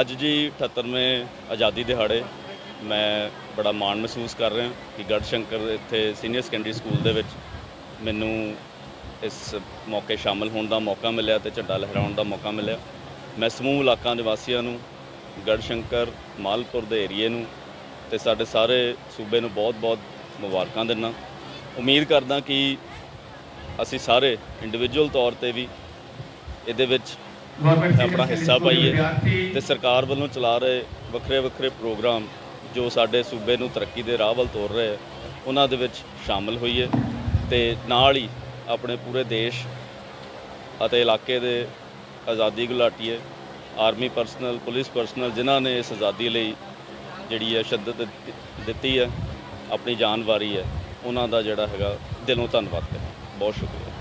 ਅੱਜ ਜੀ 78ਵੇਂ ਆਜ਼ਾਦੀ ਦਿਹਾੜੇ ਮੈਂ ਬੜਾ ਮਾਣ ਮਹਿਸੂਸ ਕਰ ਰਿਹਾ ਕਿ ਗੜਸ਼ੰਕਰ ਇੱਥੇ ਸੀਨੀਅਰ ਸੈਕੰਡਰੀ ਸਕੂਲ ਦੇ ਵਿੱਚ ਮੈਨੂੰ ਇਸ ਮੌਕੇ ਸ਼ਾਮਲ ਹੋਣ ਦਾ ਮੌਕਾ ਮਿਲਿਆ ਤੇ ਝੰਡਾ ਲਹਿਰਾਉਣ ਦਾ ਮੌਕਾ ਮਿਲਿਆ। ਮੈਂ ਸਮੂਹ ਇਲਾਕਾ ਨਿਵਾਸੀਆਂ ਨੂੰ ਗੜਸ਼ੰਕਰ ਮਾਲਪੁਰ ਦੇ ਏਰੀਏ ਨੂੰ ਤੇ ਸਾਡੇ ਸਾਰੇ ਸੂਬੇ ਨੂੰ ਬਹੁਤ-ਬਹੁਤ ਮੁਬਾਰਕਾਂ ਦਿੰਦਾ। ਉਮੀਦ ਕਰਦਾ ਕਿ ਅਸੀਂ ਸਾਰੇ ਇੰਡੀਵਿਜੂਅਲ ਤੌਰ ਤੇ ਵੀ ਇਹਦੇ ਵਿੱਚ ਆਪਣਾ ਹਿੱਸਾ ਪਾਈਏ ਤੇ ਸਰਕਾਰ ਵੱਲੋਂ ਚਲਾ ਰਹੇ ਵੱਖਰੇ ਵੱਖਰੇ ਪ੍ਰੋਗਰਾਮ ਜੋ ਸਾਡੇ ਸੂਬੇ ਨੂੰ ਤਰੱਕੀ ਦੇ ਰਾਹ ਵੱਲ ਤੋਰ ਰਹੇ ਉਹਨਾਂ ਦੇ ਵਿੱਚ ਸ਼ਾਮਲ ਹੋਈਏ ਤੇ ਨਾਲ ਹੀ ਆਪਣੇ ਪੂਰੇ ਦੇਸ਼ ਅਤੇ ਇਲਾਕੇ ਦੇ ਆਜ਼ਾਦੀ ਗੁਲਾਟੀਏ ਆਰਮੀ ਪਰਸਨਲ ਪੁਲਿਸ ਪਰਸਨਲ ਜਿਨ੍ਹਾਂ ਨੇ ਇਸ ਆਜ਼ਾਦੀ ਲਈ ਜਿਹੜੀ ਹੈ ਸ਼ਹਾਦਤ ਦਿੱਤੀ- ਦਿੱਤੀ ਹੈ ਆਪਣੀ ਜਾਨ ਵਾਰੀ ਹੈ ਉਹਨਾਂ ਦਾ ਜਿਹੜਾ ਹੈਗਾ ਦਿਲੋਂ ਧੰਨਵਾਦ ਕਰਦਾ। ਬਹੁਤ ਸ਼ੁਕਰੀਆ।